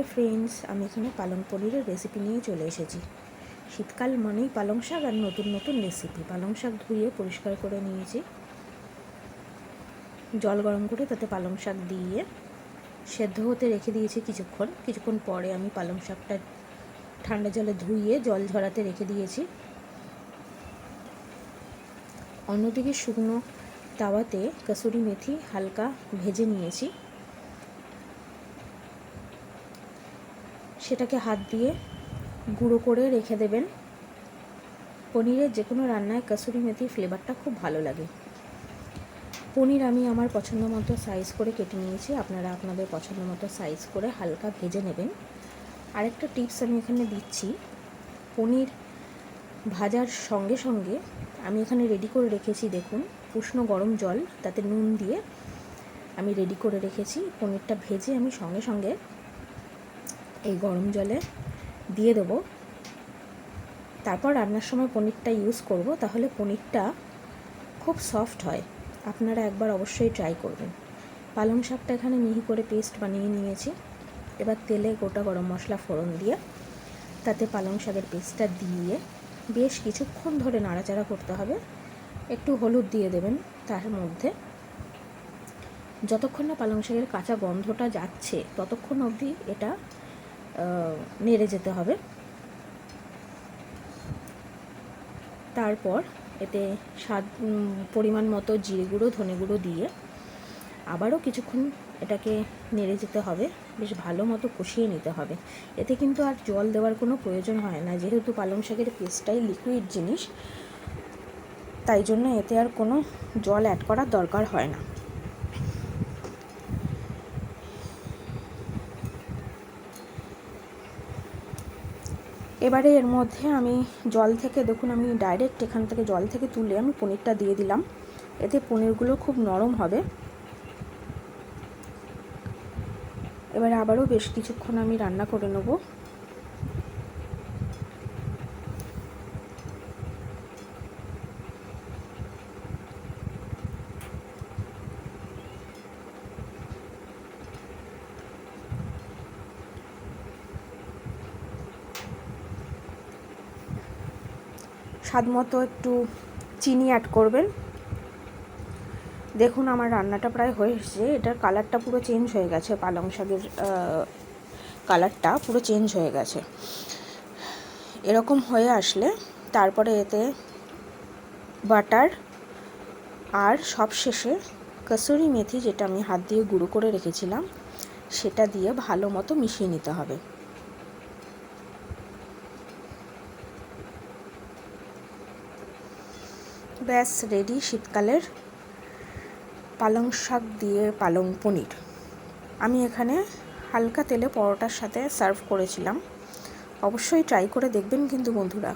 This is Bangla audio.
হাই ফ্রেন্ডস, আমি এখানে পালং পনিরের রেসিপি নিয়ে চলে এসেছি। শীতকাল মানেই পালং শাক আর নতুন নতুন রেসিপি পালং শাক ধুয়ে পরিষ্কার করে নিয়েছি। জল গরম করে তাতে পালং শাক দিয়ে সেদ্ধ হতে রেখে দিয়েছি কিছুক্ষণ। কিছুক্ষণ পরে আমি পালং শাকটা ঠান্ডা জলে ধুইয়ে জল ঝরাতে রেখে দিয়েছি। অন্যদিকে শুকনো তাওয়াতে কসুরি মেথি হালকা ভেজে নিয়েছি। সেটাকে হাত দিয়ে গুঁড়ো করে রেখে দেবেন। পনিরের যে কোনো রান্নায় কসুরি মেথি ফ্লেভারটা খুব ভালো লাগে। পনির আমি আমার পছন্দ মতো সাইজ করে কেটে নিয়েছি। আপনারা আপনাদের পছন্দ মতো সাইজ করে হালকা ভেজে নেবেন। আরেকটা টিপস আমি এখানে দিচ্ছি। পনির ভাজার সঙ্গে সঙ্গে আমি এখানে রেডি করে রেখেছি, দেখুন, উষ্ণ গরম জল, তাতে নুন দিয়ে আমি রেডি করে রেখেছি। পনিরটা ভেজে আমি সঙ্গে সঙ্গে এই গরম জলে দিয়ে দেবো। তারপর রান্নার সময় পনিরটা ইউজ করব, তাহলে পনিরটা খুব সফট হয়। আপনারা একবার অবশ্যই ট্রাই করবেন। পালং শাকটা এখানে মিহি করে পেস্ট বানিয়ে নিয়েছি। এবার তেলে গোটা গরম মশলা ফোড়ন দিয়ে, তাতে পালং শাকের পেস্টটা দিয়ে বেশ কিছুক্ষণ ধরে নাড়াচাড়া করতে হবে। একটু হলুদ দিয়ে দেবেন তার মধ্যে। যতক্ষণ না পালং শাকের কাঁচা গন্ধটা যাচ্ছে, ততক্ষণ অবধি এটা নেড়ে যেতে হবে। তারপর এতে স্বাদ পরিমাণ মতো জিরে গুঁড়ো, ধনে গুঁড়ো দিয়ে আবারও কিছুক্ষণ এটাকে নেড়ে যেতে হবে। বেশ ভালো মতো কষিয়ে নিতে হবে। এতে কিন্তু আর জল দেওয়ার কোনো প্রয়োজন হয় না। যেহেতু পালং শাকের পেস্টটাই লিকুইড জিনিস, তাই জন্য এতে আর কোনো জল অ্যাড করার দরকার হয় না। এবারে এর মধ্যে আমি জল থেকে, দেখুন আমি ডাইরেক্ট এখান থেকে জল থেকে তুলে আমি পনিরটা দিয়ে দিলাম। এতে পনিরগুলো খুব নরম হবে। এবারে আবারও বেশ কিছুক্ষণ আমি রান্না করে নেব। স্বাদ মতো একটু চিনি অ্যাড করবেন। দেখুন আমার রান্নাটা প্রায় হয়ে এসেছে। এটার কালারটা পুরো চেঞ্জ হয়ে গেছে। পালং শাকের কালারটা পুরো চেঞ্জ হয়ে গেছে। এরকম হয়ে আসলে তারপরে এতে বাটার আর সবশেষে কসুরি মেথি যেটা আমি হাত দিয়ে গুঁড়ো করে রেখেছিলাম, সেটা দিয়ে ভালো মতো মিশিয়ে নিতে হবে। ব্যাস, রেডি শীতকালের পালং শাক দিয়ে পালং পনির। আমি এখানে হালকা তেলে পরোটার সাথে সার্ভ করেছিলাম। অবশ্যই ট্রাই করে দেখবেন কিন্তু বন্ধুরা।